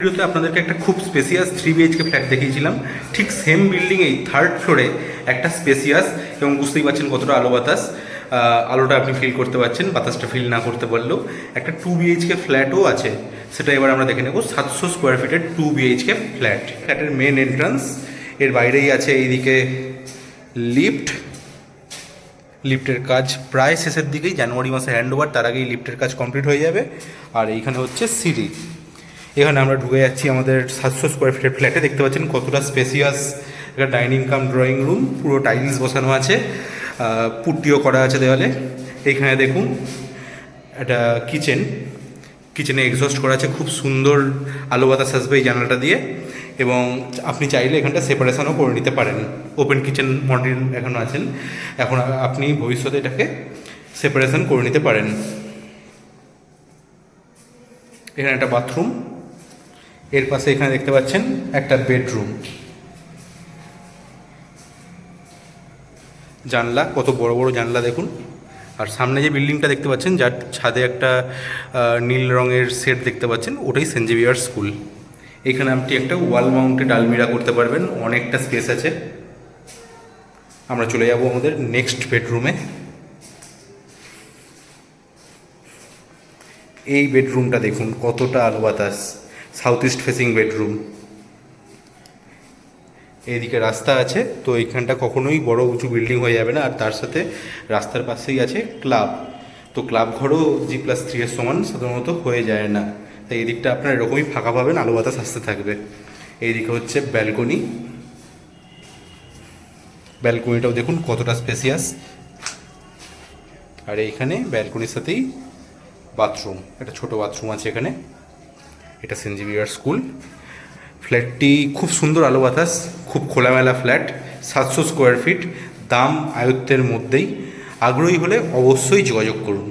ভিডিওতে আপনাদেরকে একটা খুব স্পেসিয়াস থ্রি বিএইচকে ফ্ল্যাট দেখিয়েছিলাম। ঠিক সেম বিল্ডিংয়েই থার্ড ফ্লোরে একটা স্পেসিয়াস এবং বুঝতেই পারছেন কতটা আলো বাতাস। আলোটা আপনি ফিল করতে পারছেন, বাতাসটা ফিল না করতে পারলেও। একটা টু বিএইচকে ফ্ল্যাটও আছে। সেটা এবার আমরা দেখে নেব, সাতশো স্কোয়ার ফিটের টু বিএইচকে ফ্ল্যাট ফ্ল্যাটের মেন এন্ট্রান্স এর বাইরেই আছে এইদিকে লিফট লিফটের কাজ প্রায় শেষের দিকেই জানুয়ারি মাসে হ্যান্ড ওভার তার আগেই লিফটের কাজ কমপ্লিট হয়ে যাবে। আর এইখানে হচ্ছে সিঁড়ি। এখানে আমরা ঢুকে যাচ্ছি আমাদের সাতশো স্কোয়ার ফিটের ফ্ল্যাটে দেখতে পাচ্ছেন কতটা স্পেসিয়াস একটা ডাইনিং কাম ড্রয়িং রুম পুরো টাইলস বসানো আছে পুট্টিও করা আছে দেওয়ালে। এইখানে দেখুন একটা কিচেন কিচেনে এক্সস্ট করা আছে, খুব সুন্দর আলো বাতাস আসবে এই জানালাটা দিয়ে। এবং আপনি চাইলে এখানটা সেপারেশনও করে নিতে পারেন। ওপেন কিচেন মডেল এখনও আছেন। এখন আপনি ভবিষ্যতে এটাকে সেপারেশন করে নিতে পারেন। এখানে একটা বাথরুম এর পাশে এখানে দেখতে পাচ্ছেন একটা বেডরুম। জানলা, কত বড় বড় জানলা দেখুন। আর সামনে যে বিল্ডিংটা দেখতে পাচ্ছেন, যার ছাদে একটা নীল রঙের সেট দেখতে পাচ্ছেন, ওটাই সেন্ট জেভিয়ার স্কুল। এখানে আপনি একটা ওয়াল মাউন্টেড আলমিরা করতে পারবেন, অনেকটা স্পেস আছে। আমরা চলে যাব আমাদের নেক্সট বেডরুমে। এই বেডরুমটা দেখুন, কতটা আলো বাতাস। সাউথ ইস্ট ফেসিং বেডরুম এদিকে রাস্তা আছে, তো এইখানটা কখনোই বড় উঁচু বিল্ডিং হয়ে যাবে না, আর তার সাথে রাস্তার পাশেই আছে ক্লাব তো ক্লাব ঘরও জি প্লাস থ্রি এর সমান, সাধারণত হয়ে যায় না। তাই এদিকটা দিকটা আপনার এরকমই ফাঁকা পাবেন, আলো বাতাস আসতে থাকবে। এইদিকে হচ্ছে ব্যালকনি ব্যালকনিটাও দেখুন কতটা স্পেসিয়াস আর এইখানে ব্যালকনির সাথেই বাথরুম একটা ছোট বাথরুম আছে এখানে। এটা সেন্ট জেভিয়ার স্কুল ফ্ল্যাটটি খুব সুন্দর আলো বাতাস খুব খোলামেলা ফ্ল্যাট সাতশো স্কোয়ার ফিট দাম আয়ত্তের মধ্যেই। আগ্রহী হলে অবশ্যই যোগাযোগ করুন।